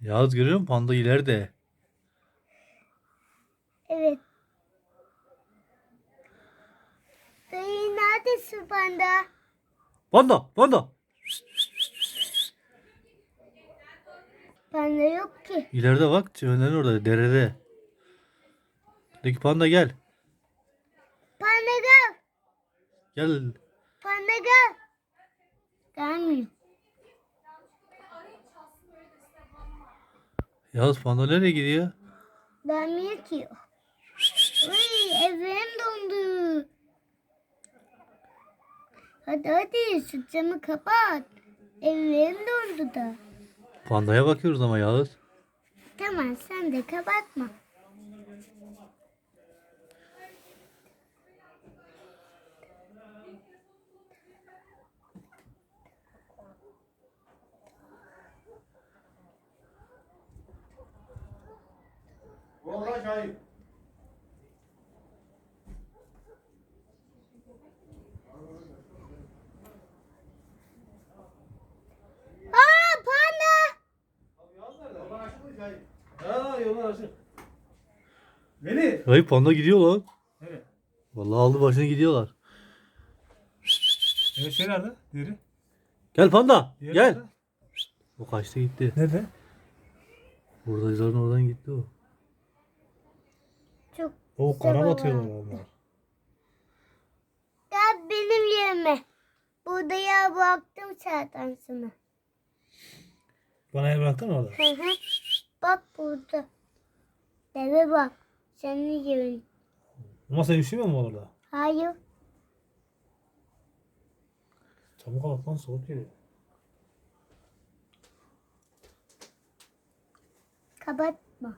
Yağız görüyor musun? Panda ileride. Evet. Dayı neredesin panda? Panda, panda. Panda yok ki. İleride bak. Çimenlerin orada. Derede. De ki panda gel. Panda gel. Gel. Panda gel. Gelmiyor. Yağız panda nereye gidiyor? Gelmiyor ki. Uy evim dondu. Hadi hadi şu camı kapat. Evim dondu da. Pandaya bakıyoruz ama Yağız. Tamam sen de kapatma. Vallahi şahit. Aa panda. Yollar? Ha yollar. Veli. Hayır panda gidiyor lan. Evet. Vallahi aldı başını gidiyorlar. Evet şey nerede? Diğeri. Gel panda. Diğeri Gel. nerede? O kaçtı gitti. Nerede? Burada zaten oradan gitti o. Çok O baba. batıyorlar onlar. Gel benim yerime. Burada yer bıraktım zaten sana. Bana yer bıraktın mı orada? Hı hı. Bak burada. Deve bak. Senin yerin. Ama sen üşümüyor mu orada? Hayır. Çabuk kapat lan soğuk geliyor. Kapatma.